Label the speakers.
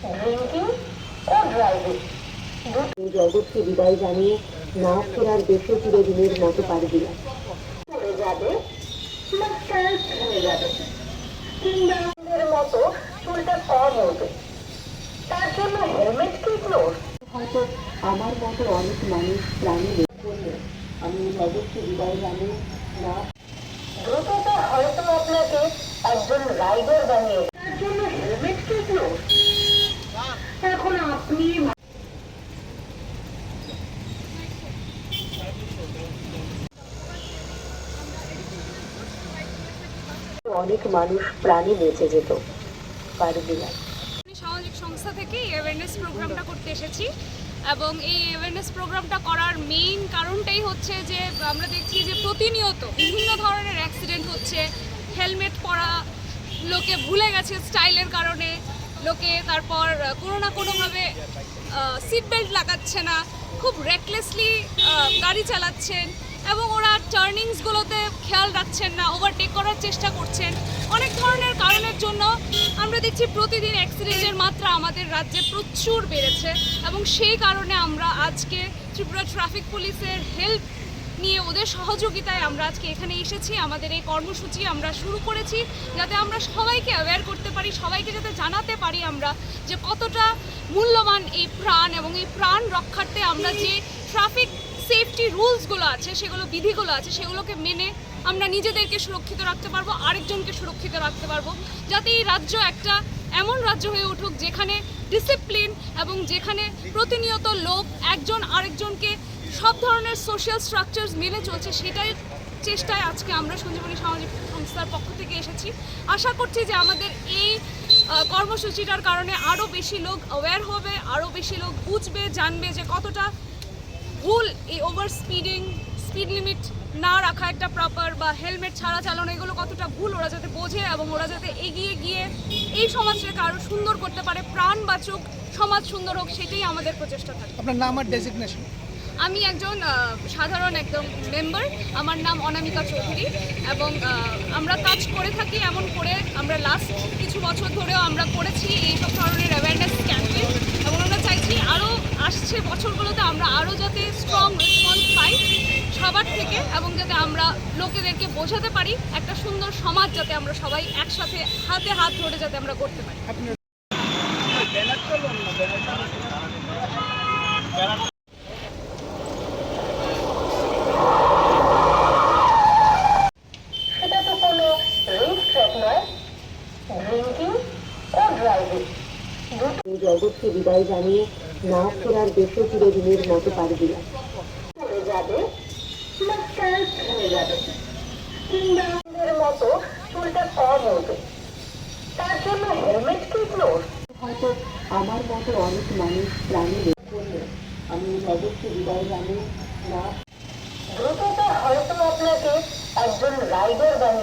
Speaker 1: Drinking ও driving জগৎকে বিদায় জানিয়ে না ফেরার দেশে ফিরে দিনের মতো পারবি না।
Speaker 2: হয়ে যাবে হয়ে যাবে। মতো চুলটা কম হবে। তার জন্য হেলমেট কিনলো
Speaker 1: হয়তো আমার মতো অনেক মানুষ প্রাণী করলে আমি জগৎকে বিদায় জানি না
Speaker 2: দ্রুততা হয়তো আপনাকে একজন রাইডার বানিয়ে
Speaker 1: অনেক মানুষ প্রাণী বেঁচে যেত দিলাম
Speaker 3: আমি সামাজিক সংস্থা থেকে অ্যাওয়ারনেস প্রোগ্রামটা করতে এসেছি এবং এই অ্যাওয়ারনেস প্রোগ্রামটা করার মেইন কারণটাই হচ্ছে যে, আমরা দেখছি যে প্রতিনিয়ত বিভিন্ন ধরনের অ্যাক্সিডেন্ট হচ্ছে হেলমেট পরা লোকে ভুলে গেছে স্টাইলের কারণে, লোকে তারপর কোনো না কোনোভাবে সিট বেল্ট লাগাচ্ছে না, খুব রেকলেসলি গাড়ি চালাচ্ছেন। এবং ওরা টার্নিংসগুলোতে খেয়াল রাখছেন না ওভারটেক করার চেষ্টা করছেন। অনেক ধরনের কারণের জন্য আমরা দেখছি প্রতিদিন অ্যাক্সিডেন্টের মাত্রা আমাদের রাজ্যে প্রচুর বেড়েছে এবং সেই কারণে আমরা আজকে ত্রিপুরা ট্রাফিক পুলিশের হেল্প নিয়ে ওদের সহযোগিতায় আমরা আজকে এখানে এসেছি। আমাদের এই কর্মসূচি আমরা শুরু করেছি যাতে আমরা সবাইকে অ্যাওয়্যার করতে পারি, সবাইকে যাতে জানাতে পারি আমরা যে কতটা মূল্যবান এই প্রাণ এবং এই প্রাণ রক্ষার্থে আমরা যে ট্রাফিক সেফটি রুলসগুলো আছে, সেগুলো বিধিগুলো আছে, সেগুলোকে মেনে আমরা নিজেদেরকে সুরক্ষিত রাখতে পারব, আরেকজনকে সুরক্ষিত রাখতে পারব। যাতে এই রাজ্য একটা এমন রাজ্য হয়ে উঠুক যেখানে ডিসিপ্লিন এবং যেখানে প্রতিনিয়ত লোক একজন আরেকজনকে সব ধরনের সোশ্যাল স্ট্রাকচার্স মেনে চলছে, সেটাই চেষ্টায় আজকে আমরা সঞ্জীবনী সামাজিক সংস্থার পক্ষ থেকে এসেছি। আশা করছি যে আমাদের এই কর্মসূচিটার কারণে আরও বেশি লোক অ্যাওয়্যার হবে আরও বেশি লোক বুঝবে, জানবে যে কতটা ভুল এই ওভার স্পিডিং স্পিড লিমিট না রাখা একটা প্রপার বা হেলমেট ছাড়া চালানো এগুলো কতটা ভুল ওরা যাতে বোঝে এবং ওরা যাতে এগিয়ে গিয়ে এই সমাজটাকে আরও সুন্দর করতে পারে প্রাণ বাঁচুক সমাজ সুন্দর হোক সেটাই আমাদের প্রচেষ্টা থাকে।
Speaker 4: আপনার নাম আর ডেজিগনেশন
Speaker 3: আমি একজন সাধারণ একদম মেম্বার আমার নাম অনামিকা চৌধুরী এবং আমরা কাজ করে থাকি এমন করে আমরা লাস্ট কিছু বছর ধরেও আমরা করেছি এইসব ধরনের অ্যাওয়ারনেস ক্যাম্পেইন এবং আমরা চাইছি আরও আসছে বছরগুলোতে আমরা আরও যাতে স্ট্রং রেসপন্স পাই সবার থেকে এবং যাতে আমরা লোকেদেরকে বোঝাতে পারি একটা সুন্দর সমাজ যাতে আমরা সবাই একসাথে হাতে হাত ধরে যাতে আমরা করতে পারি।
Speaker 1: জগৎকে বিদায় জানিয়ে না ফেরার দেশে চিরদিনের মতো পাড়ি দিলাম
Speaker 2: পড়ে যাবে বা স্ক্যাল্প ভেঙে যাবে। কিংবা মতো চুলটা কম তার জন্য হেলমেট কিনলো
Speaker 1: হয়তো আমার মতো অনেক মানুষ প্রাণী বললে আমি জগৎকে বিদায় জানিয়ে না।
Speaker 2: দ্রুততা হয়তো আপনাকে একজন রাইডার বানিয়ে